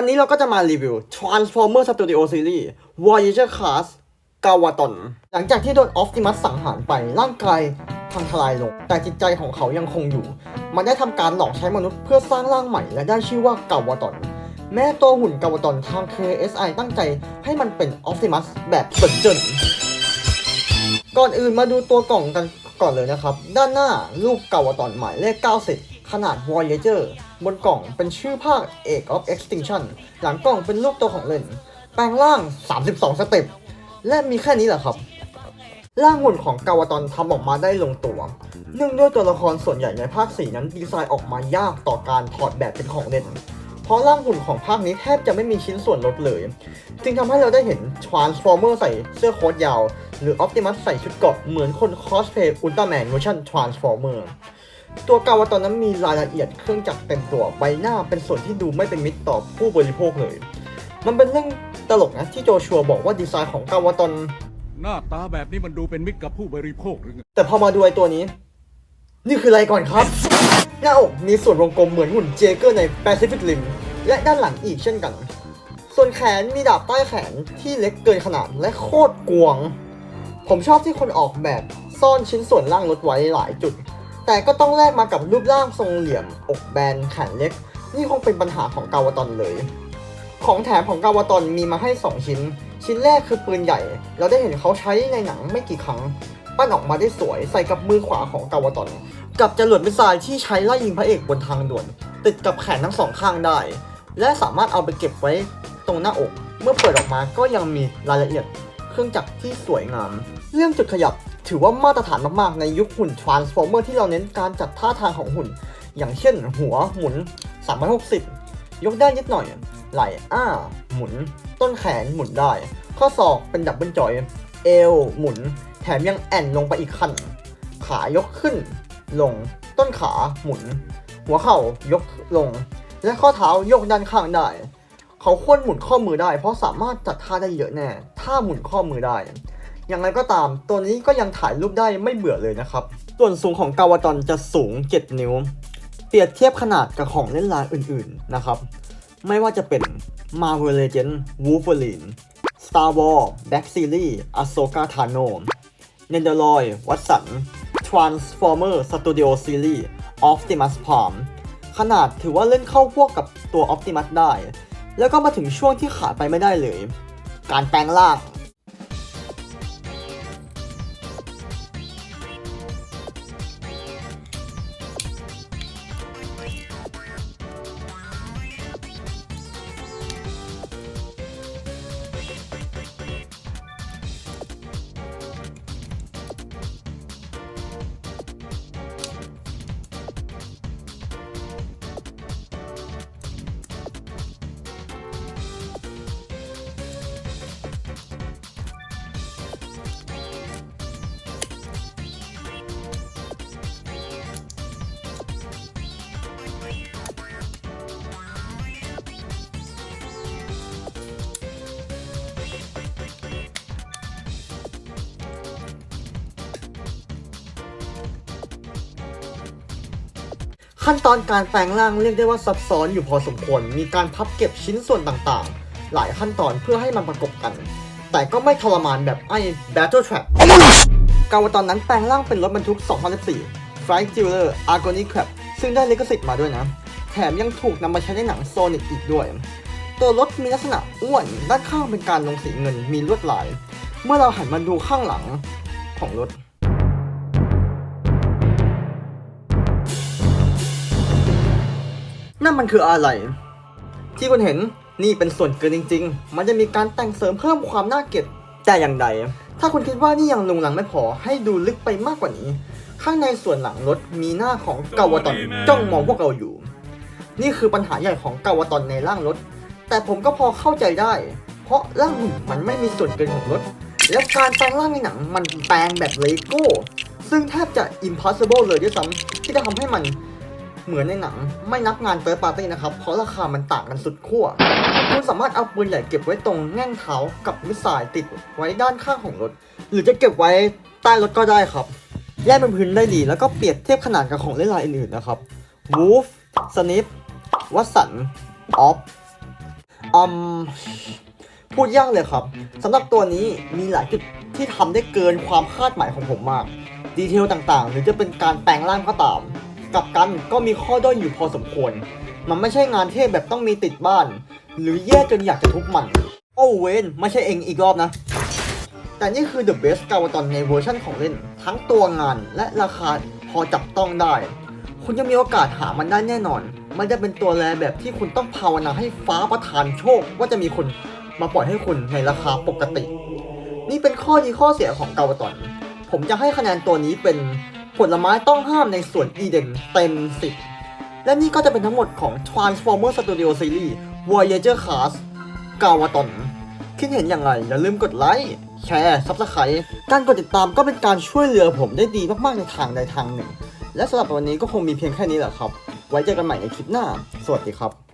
วันนี้เราก็จะมารีวิว Transformer Studio Series Voyager Class กาวาตอน หลังจากที่โดนออ t ติมัสสังหารไปร่างกายพังทลายลง แต่จิตใจของเขายังคงอยู่ มันได้ทำการหลอกใช้มนุษย์เพื่อสร้างร่างใหม่และได้ชื่อว่ากาวาตอน แม้ตัวหุ่นกาวาตอนทาง KSI ตั้งใจให้มันเป็นออ t ติมัสแบบเปิดจนก่อนอื่นมาดูตัวกล่องกันก่อนเลยนะครับ ด้านหน้ารูปกาวตอนหมายเลข 90 ขนาด Voyager บนกล่องเป็นชื่อภาค Age of Extinction หลังกล่องเป็นรูปตัวของเล่น แปลงร่าง 32 สเต็ป และมีแค่นี้แหละครับ ร่างหุ่นของกาวตอนทำออกมาได้ลงตัว เนื่องด้วยตัวละครส่วนใหญ่ในภาค 4 นั้นดีไซน์ออกมายากต่อการถอดแบบเป็นของเล่น เพราะร่างหุ่นของภาคนี้แทบจะไม่มีชิ้นส่วนลดเลย จึงทำให้เราได้เห็น Transformer ใส่เสื้อโค้ทยาว หรือ Optimus ใส่ชุดเกราะเหมือนคนคอสเพลย์อุลตร้าแมนเวอร์ชัน Transformer ตัวกาวาตอนนั้นมีรายละเอียดเครื่องจักรเต็มตัวใบหน้าเป็นส่วนที่ดูไม่เป็นมิตรต่อผู้บริโภคเลย มันเป็นเรื่องตลกนะที่โจชัวบอกว่าดีไซน์ของกาวาตอนหน้าตาแบบนี้มันดูเป็นมิตรกับผู้บริโภคหรือไงแต่พอมาดูไอตัวนี้ นี่คืออะไรก่อนครับ หน้าอกมีส่วนวงกลมเหมือนหุ่นเจเกอร์ใน Pacific Rim และด้านหลังอีกเช่นกัน ส่วนแขนมีดาบใต้แขนที่เล็กเกินขนาดและโคตรกวง ผมชอบที่คนออกแบบซ่อนชิ้นส่วนล่างรถไว้หลายจุด แต่ก็ต้องแลกมากับรูปร่างทรงเหลี่ยม อกแบนแขนเล็ก นี่คงเป็นปัญหาของกาวตอนเลย ของแถมของกาวตอนมีมาให้ 2 ชิ้น ชิ้นแรกคือปืนใหญ่ เราได้เห็นเขาใช้ในหนังไม่กี่ครั้ง ปั้นออกมาได้สวยใส่กับมือขวาของกาวตอนกับจรวดมิสไซล์ที่ใช้ไล่ยิงพระเอกบนทางด่วน ติดกับแขนทั้งสองข้างได้ และสามารถเอาไปเก็บไว้ตรงหน้าอก เมื่อเปิดออกมาก็ยังมีรายละเอียดเครื่องจักรที่สวยงาม เรื่องจุดขยับ ถือว่ามาตรฐานมากๆ ในยุคหุ่น Transformer ที่เราเน้นการจัดท่าทางของหุ่น อย่างเช่นหัวหมุน 360 ยกได้นิดหน่อย ไหล่อ้า หมุน ต้นแขนหมุนได้ ข้อศอกเป็นดับเบิลจอย เอวหมุน แถมยังแอนลงไปอีกขั้น ขายกขึ้น ลง ต้นขาหมุน หัวเข่ายกลง และข้อเท้ายกด้านข้างได้ เขาควรหมุนข้อมือได้ เพราะสามารถจัดท่าได้เยอะแน่ ถ้าหมุนข้อมือได้ อย่างไรก็ตาม ตัวนี้ก็ยังถ่ายรูปได้ไม่เบื่อเลยนะครับ ส่วนสูงของกาวาตอนจะสูง 7 นิ้ว เปรียบเทียบขนาดกับของเล่นลายอื่นๆนะครับ ไม่ว่าจะเป็น Marvel Legends Wolverine Star Wars Black Series Ahsoka Tano Nendoroid Watson Transformer Studio Series Optimus Prime ขนาดถือว่าเล่นเข้าพวกกับตัว Optimus ได้ แล้วก็มาถึงช่วงที่ขาดไปไม่ได้เลย การแปลงร่าง ขั้นตอนการแปลงร่างเรียกได้ว่าซับซ้อนอยู่พอสมควร มีการพับเก็บชิ้นส่วนต่างๆ หลายขั้นตอนเพื่อให้มันประกบกัน แต่ก็ไม่ทรมานแบบไอ้ Battle Trap กาวาตอนนั้นแปลงร่างเป็นรถบรรทุก 2014 Flight Dealer Agony Crab ซึ่งได้ลิขสิทธิ์มาด้วยนะ แถมยังถูกนำมาใช้ในหนัง Sonic อีกด้วย ตัวรถมีลักษณะอ้วน ด้านข้างเป็นการลงสีเงิน มีลวดลาย เมื่อเราหันมาดูข้างหลังของรถ นั่นมันคืออะไร ที่คุณเห็นนี่เป็นส่วนเกินจริง ๆ มันจะมีการแต่งเสริมเพิ่มความน่าเกลียดแต่อย่างใด ถ้าคุณคิดว่านี่ยังลุงหลังไม่พอให้ดูลึกไปมากกว่านี้ ข้างในส่วนหลังรถมีหน้าของเกาวตอนจ้องมองพวกเราอยู่ นี่คือปัญหาใหญ่ของเกาวตอนในร่างรถ แต่ผมก็พอเข้าใจได้ เพราะร่างหุ่นมันไม่มีส่วนเกินของรถ และการแปลงร่างในหนังมันแปลงแบบเลโก้ซึ่งแทบจะ impossible เลยด้วยซ้ำที่จะทำให้มัน เหมือนในหนัง ไม่นับงานเติร์ดปาร์ตี้นะครับ เพราะราคามันต่างกันสุดขั้ว คุณสามารถเอาปืนใหญ่เก็บไว้ตรงแง่งเท้ากับมิสไซล์ติดไว้ด้านข้างของรถ หรือจะเก็บไว้ใต้รถก็ได้ครับ แยกเป็นพื้นได้ดีแล้วก็เปรียบเทียบขนาดกับของเล่นลายอื่นๆนะครับวูฟสนิปวัสันออฟอืมพูดยากเลยครับสำหรับตัวนี้มีหลายจุดที่ทำได้เกินความคาดหมายของผมมาก ดีเทลต่างๆ หรือจะเป็นการแปลงร่างก็ตาม กับกันก็มีข้อด้อยอยู่พอสมควร มันไม่ใช่งานเทพแบบต้องมีติดบ้าน หรือแย่จนอยากจะทุบมัน โอ้เวนไม่ใช่เองอีกรอบนะ แต่นี่คือ The Best กาวตอนในเวอร์ชั่นของเล่น ทั้งตัวงานและราคาพอจับต้องได้ คุณจะมีโอกาสหามันได้แน่นอน มันจะเป็นตัวแลแบบที่คุณต้องภาวนาให้ฟ้าประทานโชค ว่าจะมีคนมาปล่อยให้คุณในราคาปกติ นี่เป็นข้อดีข้อเสียของกาวตอน ผมจะให้คะแนนตัวนี้เป็น ผลไม้ต้องห้ามในสวนอีเดนเต็ม 10 และนี่ก็จะเป็นทั้งหมดของ Transformer Studio Series Voyager Class กาวตอนคิดเห็นอย่างไร อย่าลืมกดไลค์แชร์ซับสไครต์การกดติดตามก็เป็นการช่วยเหลือผมได้ดีมาก ๆ ในทางใดทางหนึ่ง และสำหรับวันนี้ก็คงมีเพียงแค่นี้แหละครับ ไว้เจอกันใหม่ในคลิปหน้า สวัสดีครับ